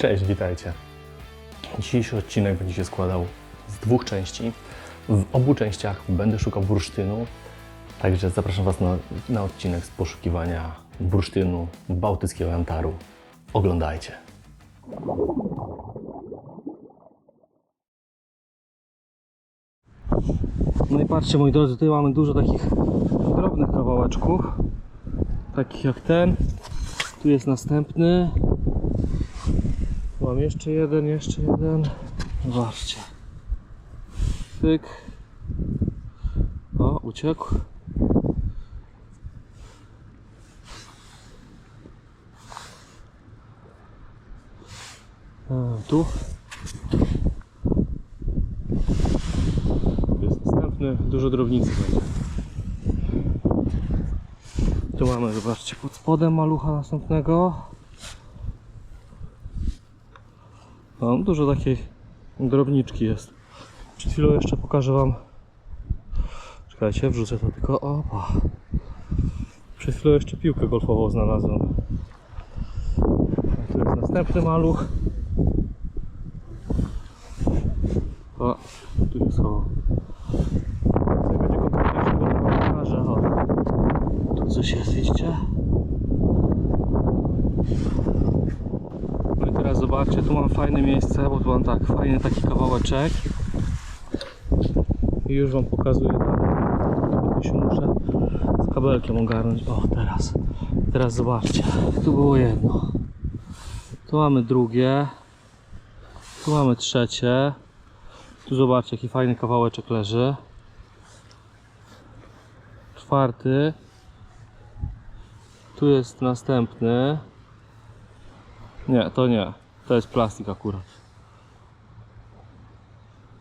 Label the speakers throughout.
Speaker 1: Cześć, witajcie. Dzisiejszy odcinek będzie się składał z dwóch części. W obu częściach będę szukał bursztynu, także zapraszam Was na, na odcinek z poszukiwania bursztynu bałtyckiego Antaru. Oglądajcie.
Speaker 2: No i patrzcie moi drodzy, tutaj mamy dużo takich drobnych kawałeczków. Takich jak ten. Tu jest następny. Mam jeszcze jeden, jeszcze jeden. Zobaczcie. Pyk. O, uciekł. Tu jest następny, dużo drobnicy będzie. Tu mamy, zobaczcie, pod spodem malucha następnego. Dużo takiej drobniczki jest. Przed chwilą jeszcze pokażę Wam. Czekajcie, wrzucę to tylko. Opa. Przed chwilą jeszcze piłkę golfową znalazłem. Tu jest następny maluch. O, tu się schował. Tutaj będzie wam pokażę. O, tu coś jest, widzicie? Zobaczcie, tu mam fajne miejsce, bo tu mam tak, fajny taki kawałeczek. I już wam pokazuję. Tylko się muszę z kabelkiem ogarnąć. O, teraz. Teraz zobaczcie. Tu było jedno. Tu mamy drugie. Tu mamy trzecie. Tu zobaczcie, jaki fajny kawałeczek leży. Czwarty. Tu jest następny. Nie, to nie. To jest plastik akurat.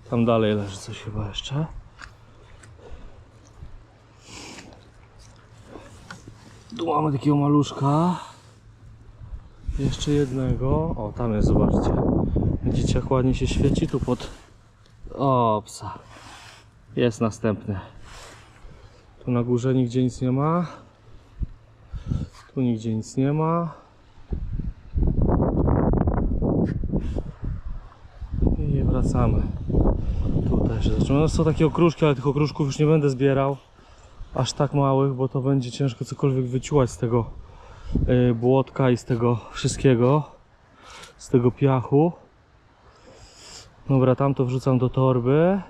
Speaker 2: Tam dalej leży coś chyba jeszcze. Tu mamy takiego maluszka. Jeszcze jednego. O, tam jest, zobaczcie. Widzicie, jak ładnie się świeci tu pod o, psa. Jest następny. Tu na górze nigdzie nic nie ma. Tu nigdzie nic nie ma. I wracamy. Tu też jest. No są takie okruszki, ale tych okruszków już nie będę zbierał. Aż tak małych, bo to będzie ciężko cokolwiek wyciułać z tego y, błotka i z tego wszystkiego. Z tego piachu. Dobra, tam to wrzucam do torby.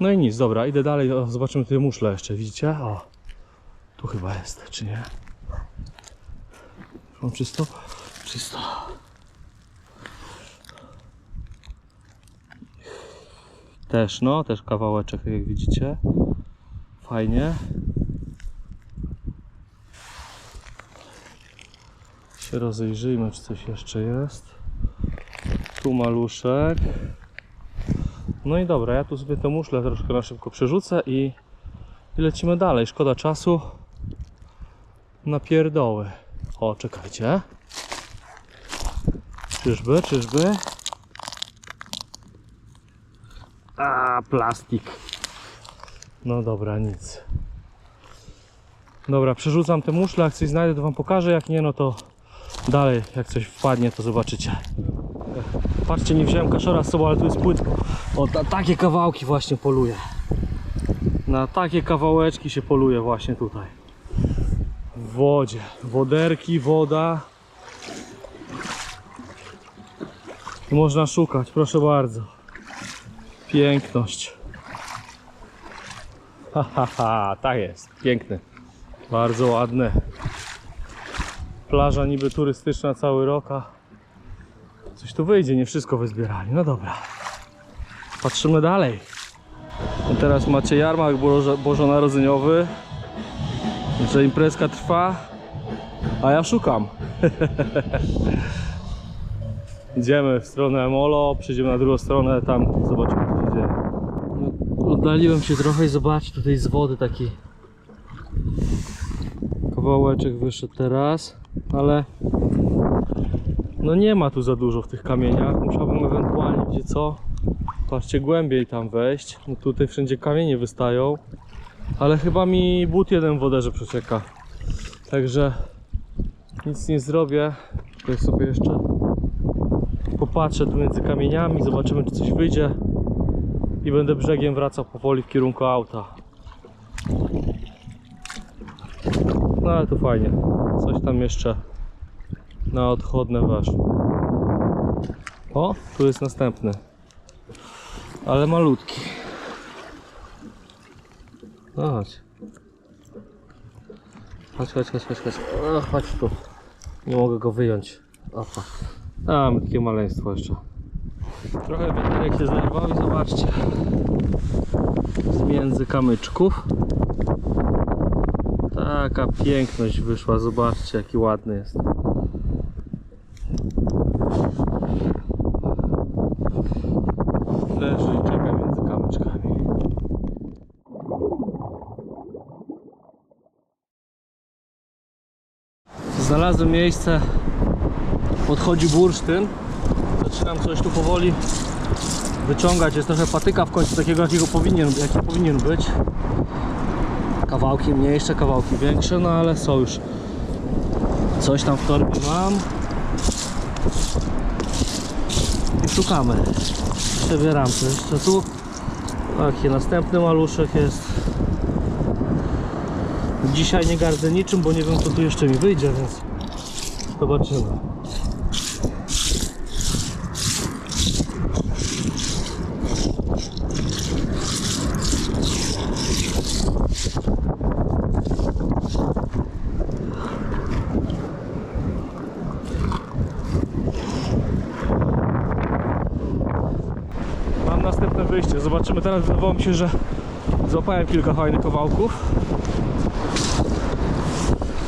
Speaker 2: No i nic, dobra, idę dalej, zobaczymy tutaj muszle jeszcze, widzicie? O, tu chyba jest, czy nie? Mam czysto? Czysto. Też, no, też kawałeczek, jak widzicie. Fajnie. Się rozejrzyjmy, czy coś jeszcze jest. Tu maluszek. No i dobra, ja tu sobie te muszle troszkę na szybko przerzucę i, i lecimy dalej. Szkoda czasu na pierdoły. O, czekajcie. Czyżby, czyżby? A, plastik. No dobra, nic. Dobra, przerzucam te muszle, jak coś znajdę to wam pokażę, jak nie no to dalej, jak coś wpadnie to zobaczycie. Patrzcie, nie wziąłem kaszora z sobą, ale tu jest płytko. O, na takie kawałki właśnie poluję. Na takie kawałeczki się poluje właśnie tutaj. W wodzie. Woderki, woda. Można szukać, proszę bardzo. Piękność. Ha, ha, ha, tak jest. Piękny. Bardzo ładny. Plaża niby turystyczna cały rok, a Coś tu wyjdzie, nie wszystko wyzbierali. No dobra. Patrzymy dalej. No teraz macie jarmark bożo- bożonarodzeniowy. Że imprezka trwa, a ja szukam. Idziemy w stronę Molo, przejdziemy na drugą stronę, tam zobaczymy co się dzieje. No, oddaliłem się trochę i zobaczcie tutaj z wody taki kawałeczek wyszedł teraz, ale no nie ma tu za dużo w tych kamieniach. Musiałbym ewentualnie, gdzie co? Patrzcie, głębiej tam wejść. No tutaj wszędzie kamienie wystają. Ale chyba mi but jeden w woderze przecieka. Także nic nie zrobię. Tutaj sobie jeszcze Popatrzę tu między kamieniami, zobaczymy czy coś wyjdzie. I będę brzegiem wracał powoli w kierunku auta. No ale to fajnie. Coś tam jeszcze na odchodne weszło. O, tu jest następny. Ale malutki. No chodź. Chodź, chodź, chodź, chodź, chodź. O, chodź tu. Nie mogę go wyjąć. Opa. A, takie maleństwo jeszcze. Trochę wiaterek się zerwał i zobaczcie. Z między kamyczków. Taka piękność wyszła. Zobaczcie, jaki ładny jest. Leży i czeka między kamyczkami. Znalazłem miejsce. Podchodzi bursztyn. Zaczynam coś tu powoli wyciągać. Jest trochę patyka w końcu takiego, jakiego powinien, jaki powinien być. Kawałki mniejsze, kawałki większe, no ale są już. Coś tam w torbie mam. I szukamy. Przebieram to jeszcze tu. Taki następny maluszek jest. Dzisiaj nie gardzę niczym, bo nie wiem co tu jeszcze mi wyjdzie, więc zobaczymy. Mam następne wyjście. Zobaczymy teraz. Wydawało mi się, że złapałem kilka fajnych kawałków.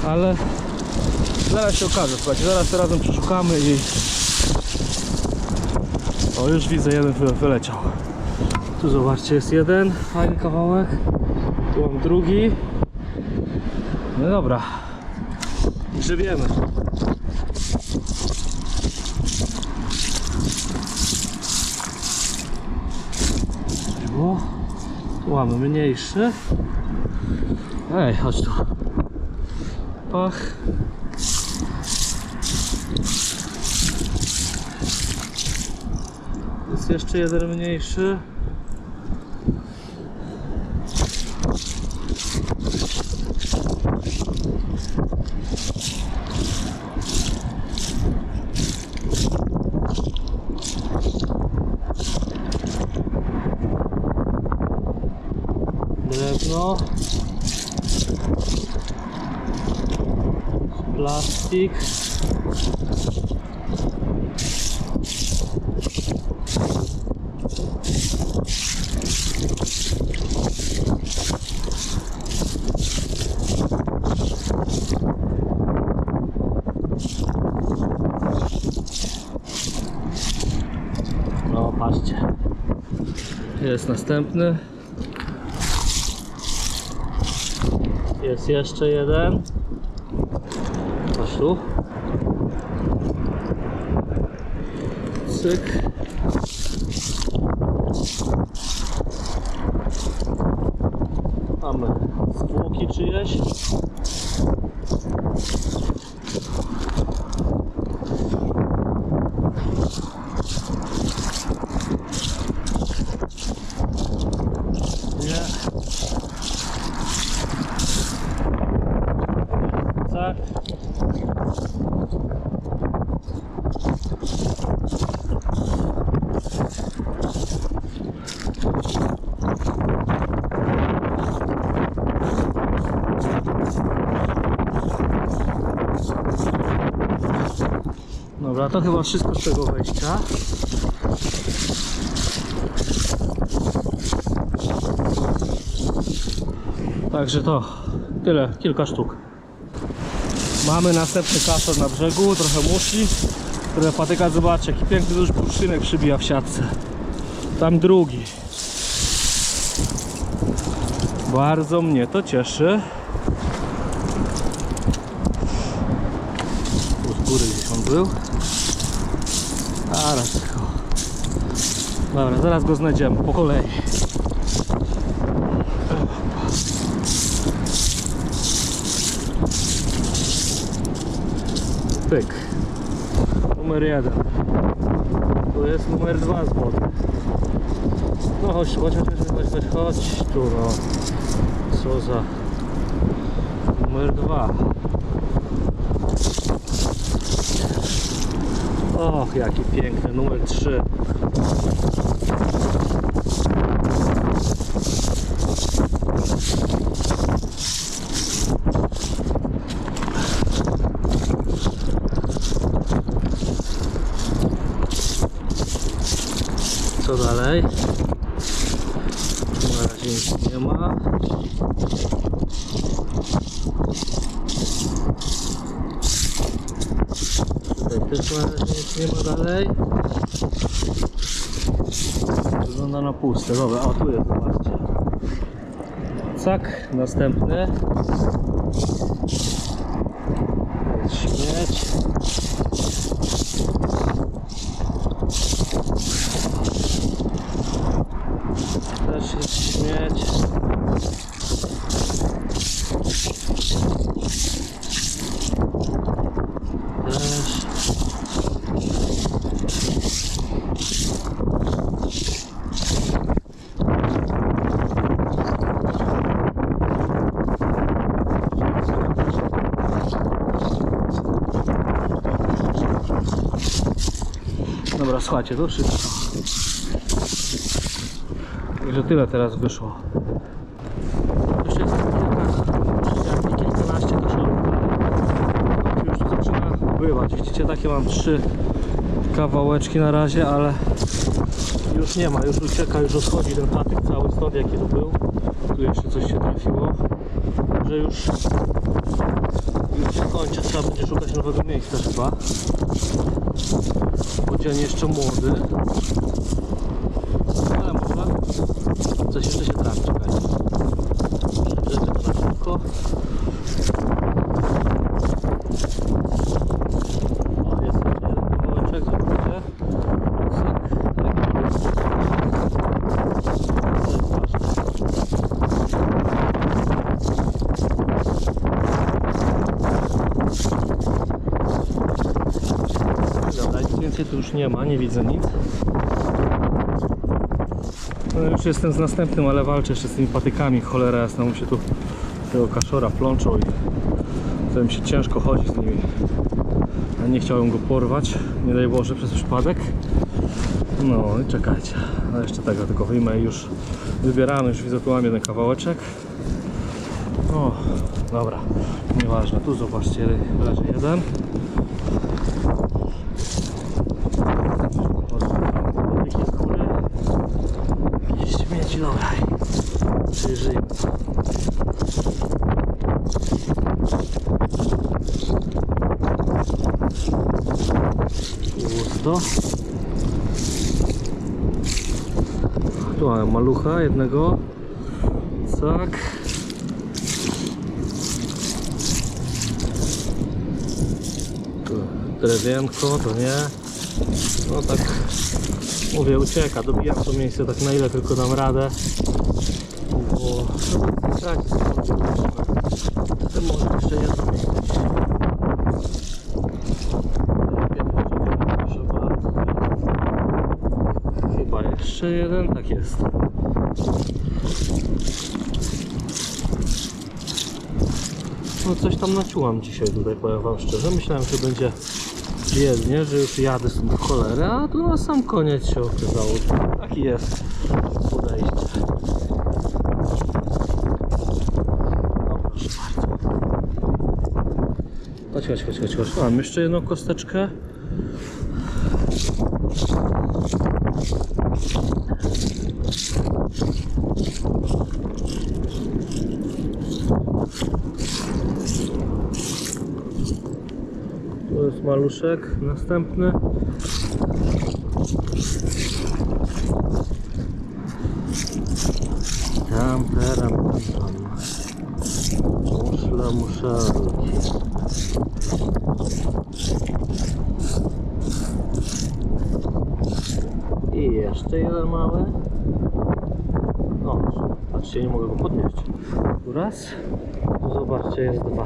Speaker 2: Ale zaraz się okaże. Słuchajcie, zaraz razem przeszukamy i... O, już widzę, jeden wy- wyleciał. Tu zobaczcie, jest jeden fajny kawałek. Tu mam drugi. No dobra. Grzebiemy. było. Tu mamy mniejszy. Ej, chodź tu. Pach. Jest jeszcze jeden mniejszy. Drewno. Plastik. No, patrzcie. Jest następny. Jest jeszcze jeden. Chodź tu. Cyk. Mamy zwłoki czyjeś. Nie. Tak. Dobra, to chyba wszystko z tego wejścia. Także to tyle, kilka sztuk. Mamy następny kastor na brzegu, trochę musi. Trochę patyka, zobaczcie, jaki piękny już bursztynek przybija w siatce. Tam drugi. Bardzo mnie to cieszy. Tu z góry gdzieś on był. Zaraz tylko. Dobra, zaraz go znajdziemy po kolei. Pyk. Numer jeden. Tu jest numer dwa z wody. No chodź, chodź, chodź, chodź, chodź, chodź tu no. Co za... Numer dwa. Och, jaki piękny, numer 3. też nic nie ma dalej. Wygląda na puste. Dobra, o tu jest, zobaczcie. Cak, następny. Jest śmieć. Też jest śmieć. Też. Dobra, słuchajcie, to wszystko. Także tyle teraz wyszło. Jeszcze jest kilka, kilkanaście kaszorów. Już tu zaczyna bywać. Widzicie, takie mam trzy kawałeczki na razie, ale już nie ma, już ucieka, już odchodzi ten patyk cały stąd jaki tu był. Tu jeszcze coś się trafiło, że już, już się kończy, trzeba będzie szukać nowego miejsca chyba. Odzień jeszcze młody. Ale może coś jeszcze się trafi, czekajcie. Przegrzecie to na szybko. O, jest jeszcze jeden kawałeczek, zobaczcie. Cyk, tak. To jest ważne. Dobra, nic więcej tu już nie ma, nie widzę nic. No, już jestem z następnym, ale walczę jeszcze z tymi patykami. Cholera jasna, mu się tu tego kaszora plączą i to mi się ciężko chodzi z nimi. Ja nie chciałem go porwać, nie daj Boże, przez przypadek. No i czekajcie, a jeszcze tego tylko wyjmę i już wybieramy, już widzę tu mam jeden kawałeczek. O, dobra, nieważne, tu zobaczcie, leży jeden. Patyki z góry. Jakieś śmieci, dobra. i Przyjrzyjmy. Pusto. Tu mamy malucha jednego. Tak. Tu drewienko, to nie. No tak mówię, ucieka, dobijam to miejsce tak na ile tylko dam radę. Bo tak, to może jeszcze jedno miejsce. Chyba jeszcze jeden, tak jest. No coś tam naciułam dzisiaj tutaj, powiem wam szczerze. Myślałem, że będzie biednie, że już jadę stąd w cholerę, a tu na sam koniec się okazało. Taki jest podejście. Chodź, chodź, chodź, chodź, chodź. Mam jeszcze jedną kosteczkę. Maluszek, następny. Tam, teram, tam, tam. Muszle, muszelki. I jeszcze jeden mały. O, patrzcie, nie mogę go podnieść. Tu raz, tu zobaczcie, jest dwa.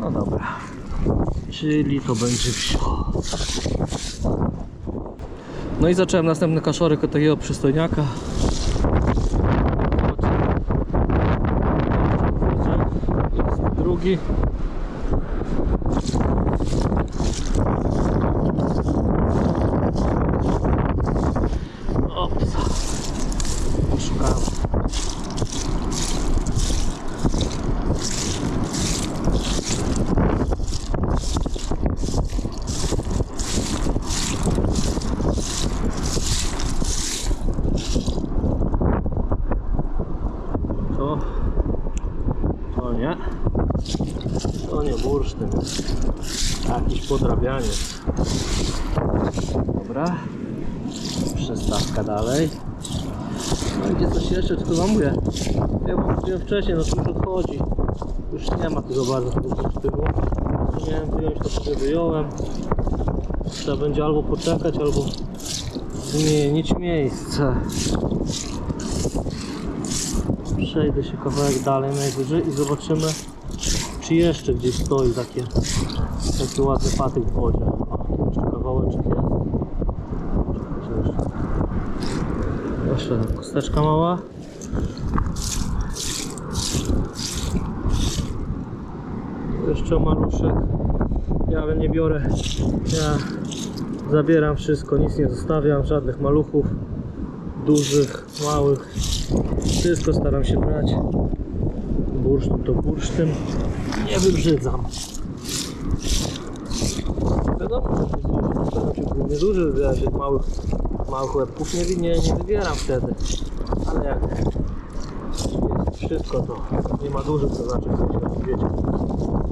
Speaker 2: No. Dobra. Czyli to będzie wsio. No i zacząłem następny kaszorek od takiego przystojniaka. Drugi. Ops. Szukałem. To, to nie. To nie bursztyn. Jakiś podrabianiec. Dobra. Przestawka dalej. No gdzie coś jeszcze, tylko wam mówię. Ja mówiłem wcześniej, no to już odchodzi. Już nie ma tego bardzo bursztynu. Co miałem wyjąć, to sobie wyjąłem. Trzeba będzie albo poczekać, albo zmienić miejsce. Przejdę się kawałek dalej najwyżej i zobaczymy, czy jeszcze gdzieś stoi takie, taki ładny patyk w wodzie. O, jeszcze kawałeczek jest. Jeszcze. Jeszcze kosteczka mała. Jeszcze maluszek. Ja nie biorę. Ja zabieram wszystko, nic nie zostawiam, żadnych maluchów, dużych, małych. Wszystko staram się brać. Bursztyn to bursztyn. Nie wybrzydzam. Wiadomo, że staram się głównie duży wybierać, tych małych, małych łebków nie, nie, nie wybieram wtedy. Ale jak jest wszystko to nie ma dużych, to znaczy no, wiecie,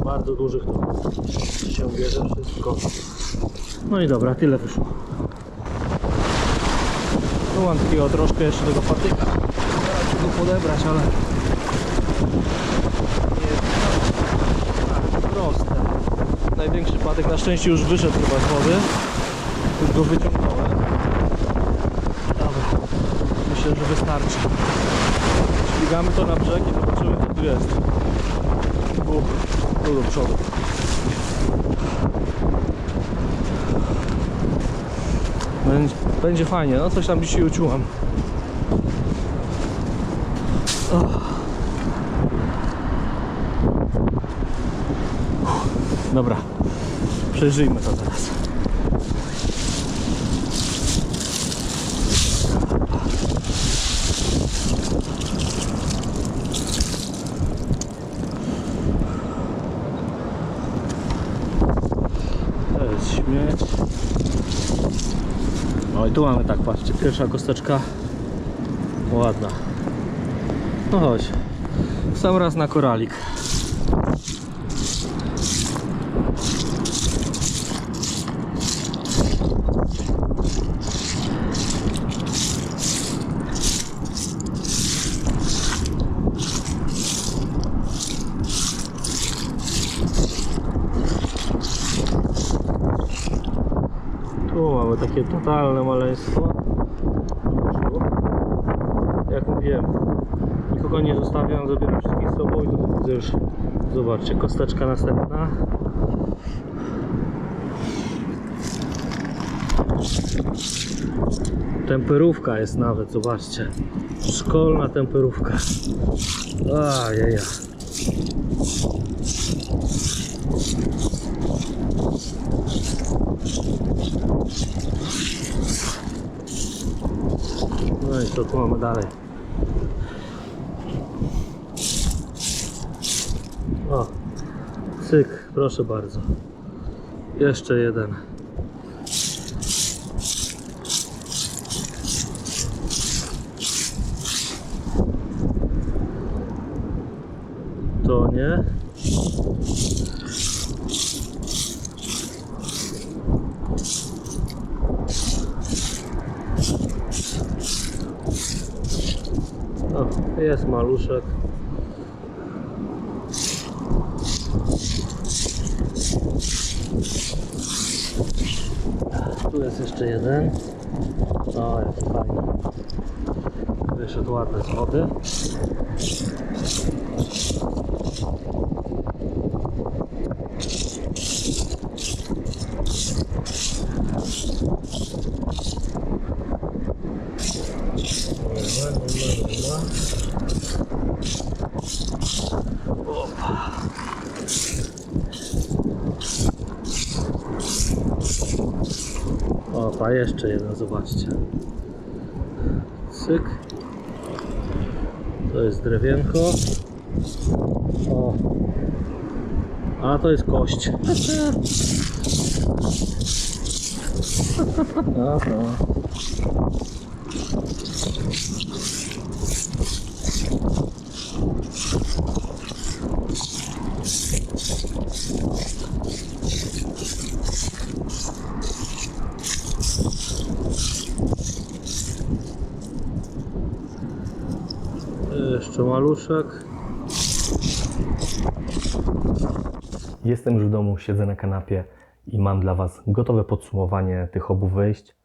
Speaker 2: bardzo dużych to się bierze wszystko. No i dobra, tyle wyszło. Tu mam takiego troszkę jeszcze tego patyka. Się go podebrać, ale nie jest tak proste. Największy patyk na szczęście już wyszedł chyba z wody. Już go wyciągnąłem. Dobra, myślę, że wystarczy. Śmigamy to na brzeg i zobaczymy co tu jest. Uch, tu do przodu. Będzie, będzie fajnie, no coś tam dzisiaj uczułam. Dobra, przejrzyjmy to teraz. To jest śmieć. No i tu mamy tak, patrzcie, pierwsza kosteczka ładna. No chodź, sam raz na koralik. Tu mamy takie totalne maleństwo. Jak mówiłem, nikogo nie zostawiam, zabieram wszystkich z sobą i widzę już, zobaczcie, kosteczka następna. Temperówka jest nawet, zobaczcie. Szkolna temperówka. Ajeja. No i co tu mamy dalej? O, cyk, proszę bardzo. Jeszcze jeden. To nie. O, jest maluszek. Tu jest jeszcze jeden. O, jak fajnie. Wyszedł ładny z wody. Opa, jeszcze jeden, zobaczcie. Cyk. To jest drewienko. O. A to jest kość. Aha. Jeszcze maluszek.
Speaker 1: Jestem już w domu, siedzę na kanapie i mam dla Was gotowe podsumowanie tych obu wyjść.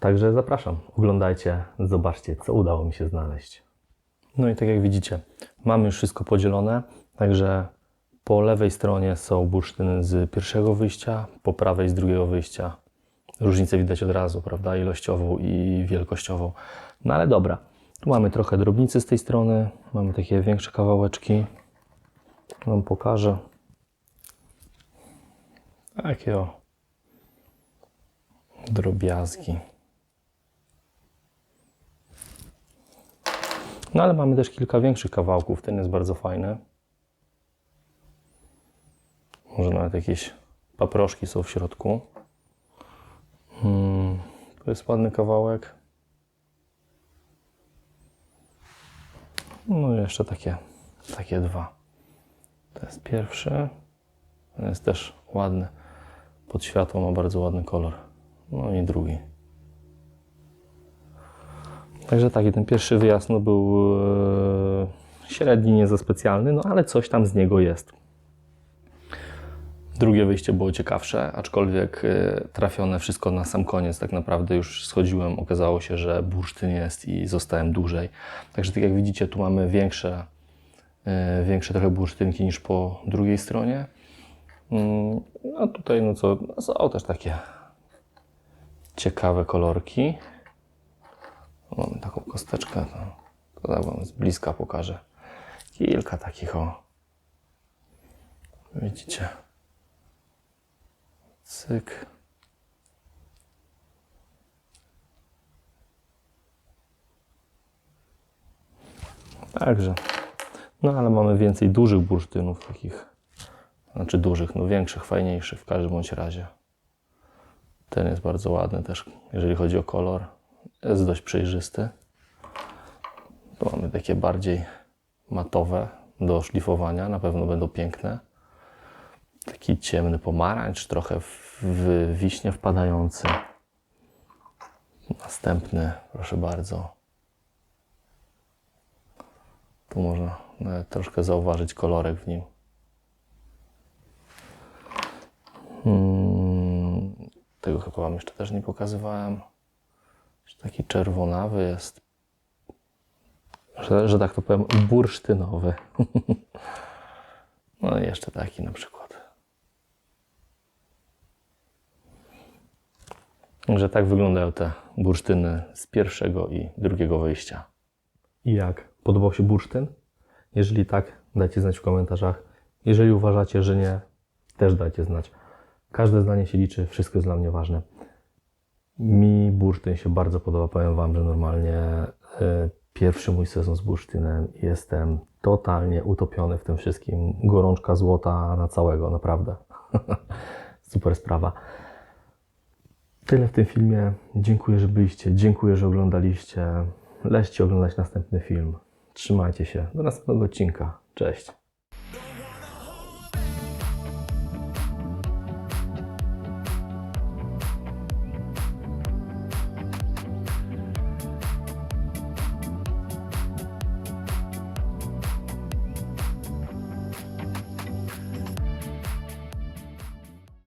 Speaker 1: Także zapraszam, oglądajcie, zobaczcie, co udało mi się znaleźć. No i tak jak widzicie, mamy już wszystko podzielone, także po lewej stronie są bursztyny z pierwszego wyjścia, po prawej z drugiego wyjścia. Różnicę widać od razu, prawda, ilościową i wielkościową. No ale dobra, tu mamy trochę drobnicy z tej strony, mamy takie większe kawałeczki. Wam pokażę. Takie o drobiazgi. No ale mamy też kilka większych kawałków. Ten jest bardzo fajny. Może nawet jakieś paproszki są w środku. Hmm, to jest ładny kawałek. No i jeszcze takie, takie dwa. To jest pierwszy. Ten jest też ładny. Pod światło ma bardzo ładny kolor. No i drugi. Także taki ten pierwszy wyjazd no, był e, średni, nie za specjalny, no ale coś tam z niego jest. Drugie wyjście było ciekawsze, aczkolwiek e, trafione wszystko na sam koniec. Tak naprawdę już schodziłem, okazało się, że bursztyn jest i zostałem dłużej. Także tak jak widzicie, tu mamy większe, e, większe trochę bursztynki niż po drugiej stronie. A tutaj no co, no są też takie ciekawe kolorki. Mamy taką kosteczkę, to, to tak wam z bliska pokażę. Kilka takich o. Widzicie? Cyk. Także. No ale mamy więcej dużych bursztynów, takich, znaczy dużych, no większych, fajniejszych w każdym bądź razie. Ten jest bardzo ładny też, jeżeli chodzi o kolor. Jest dość przejrzysty. Tu mamy takie bardziej matowe do szlifowania, na pewno będą piękne. Taki ciemny pomarańcz, trochę w wiśnie wpadający. Następny, proszę bardzo. Tu można troszkę zauważyć kolorek w nim. Hmm, tego chyba Wam jeszcze też nie pokazywałem. Taki czerwonawy jest. Że, że tak to powiem, bursztynowy. no i jeszcze taki na przykład. Że tak wyglądają te bursztyny z pierwszego i drugiego wyjścia. I jak? Podobał się bursztyn? Jeżeli tak, dajcie znać w komentarzach. Jeżeli uważacie, że nie, też dajcie znać. Każde zdanie się liczy, wszystko jest dla mnie ważne. Mi bursztyn się bardzo podoba. Powiem Wam, że normalnie y, pierwszy mój sezon z bursztynem jestem totalnie utopiony w tym wszystkim. Gorączka złota na całego, naprawdę. Super sprawa. Tyle w tym filmie. Dziękuję, że byliście. Dziękuję, że oglądaliście. Lećcie oglądać następny film. Trzymajcie się. Do następnego odcinka. Cześć.